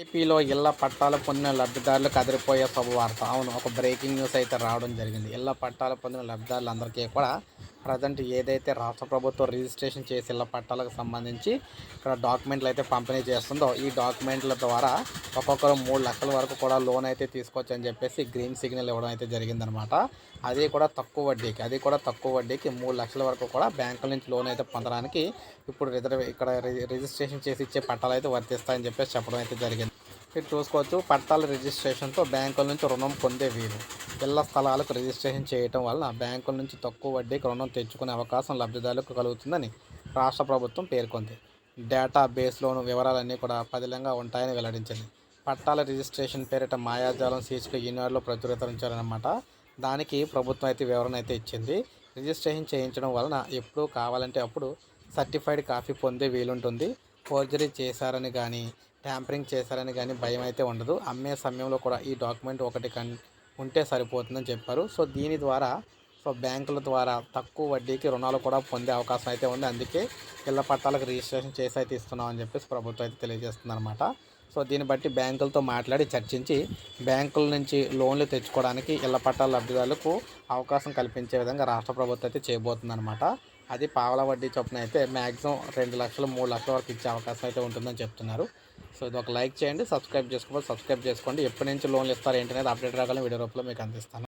ఏపీలో ఇళ్ళ పట్టాలు పొందిన లబ్ధిదారులకు కదిరిపోయే శుభవార్త. అవును ఒక బ్రేకింగ్ న్యూస్ అయితే రావడం జరిగింది. ఇళ్ళ పట్టాలు పొందిన లబ్ధిదారులందరికీ కూడా ప్రజెంట్ ఏదైతే రాష్ట్ర ప్రభుత్వం రిజిస్ట్రేషన్ చేసి ఇళ్ళ పట్టాలకు సంబంధించి ఇక్కడ డాక్యుమెంట్లు అయితే పంపిణీ చేస్తుందో ఈ డాక్యుమెంట్ల ద్వారా ఒక్కొక్కరు మూడు లక్షల వరకు కూడా లోన్ అయితే తీసుకోవచ్చు అని చెప్పేసి గ్రీన్ సిగ్నల్ ఇవ్వడం అయితే జరిగిందనమాట. అది కూడా తక్కువ వడ్డీకి అది కూడా తక్కువ వడ్డీకి మూడు లక్షల వరకు కూడా బ్యాంకుల నుంచి లోన్ అయితే పొందడానికి ఇప్పుడు రిజర్వ్ ఇక్కడ రి- రిజిస్ట్రేషన్ చేసి ఇచ్చే పట్టాలు అయితే వర్తిస్తాయని చెప్పేసి చెప్పడం అయితే జరిగింది. మీరు చూసుకోవచ్చు. పట్టాల రిజిస్ట్రేషన్తో బ్యాంకుల నుంచి రుణం పొందే వీలు. ఇళ్ళ స్థలాలకు రిజిస్ట్రేషన్ చేయటం వలన బ్యాంకుల నుంచి తక్కువ వడ్డీకి రుణం తెచ్చుకునే అవకాశం లబ్ధిదారులకు కలుగుతుందని రాష్ట్ర ప్రభుత్వం పేర్కొంది. డేటా బేస్లోను వివరాలన్నీ కూడా పదిలంగా ఉంటాయని వెల్లడించింది. పట్టాల రిజిస్ట్రేషన్ పేరిట మాయాజాలం శీర్షిక ఈనాడులో ప్రచురితరించారనమాట దానికి ప్రభుత్వం అయితే వివరణ అయితే ఇచ్చింది. రిజిస్ట్రేషన్ చేయించడం వలన ఎప్పుడు కావాలంటే అప్పుడు సర్టిఫైడ్ కాపీ పొందే వీలుంటుంది. ఫోర్జరీ చేశారని కానీ ట్యాంపరింగ్ చేశారని కానీ భయం అయితే ఉండదు. అమ్మే సమయంలో కూడా ఈ డాక్యుమెంట్ ఒకటి కన్ ఉంటే సరిపోతుందని చెప్పారు. సో దీని ద్వారా సో బ్యాంకుల ద్వారా తక్కువ వడ్డీకి రుణాలు కూడా పొందే అవకాశం అయితే ఉంది. అందుకే ఇళ్ళ పట్టాలకు రిజిస్ట్రేషన్ చేసి అయితే ఇస్తున్నామని చెప్పేసి ప్రభుత్వం అయితే తెలియజేస్తుంది అనమాట సో దీన్ని బట్టి బ్యాంకులతో మాట్లాడి చర్చించి బ్యాంకుల నుంచి లోన్లు తెచ్చుకోవడానికి ఇళ్ళ పట్టాల లబ్ధిదారులకు అవకాశం కల్పించే విధంగా రాష్ట్ర ప్రభుత్వం అయితే చేయబోతుందన్నమాట. అది పావల వడ్డీ చొప్పున అయితే మ్యాక్సిమం రెండు లక్షలు మూడు లక్షల వరకు ఇచ్చే అవకాశం అయితే ఉంటుందని చెప్తున్నారు. సో ఇది ఒక లైక్ చేయండి సబ్స్క్రైబ్ చేసుకోవాలి. సబ్స్క్రైబ్ చేసుకోండి. ఎప్పటి నుంచి లోన్లు ఇస్తారు ఏంటి అనేది అప్డేట్ రాగానే వీడియో రూపంలో మీకు అందిస్తాను.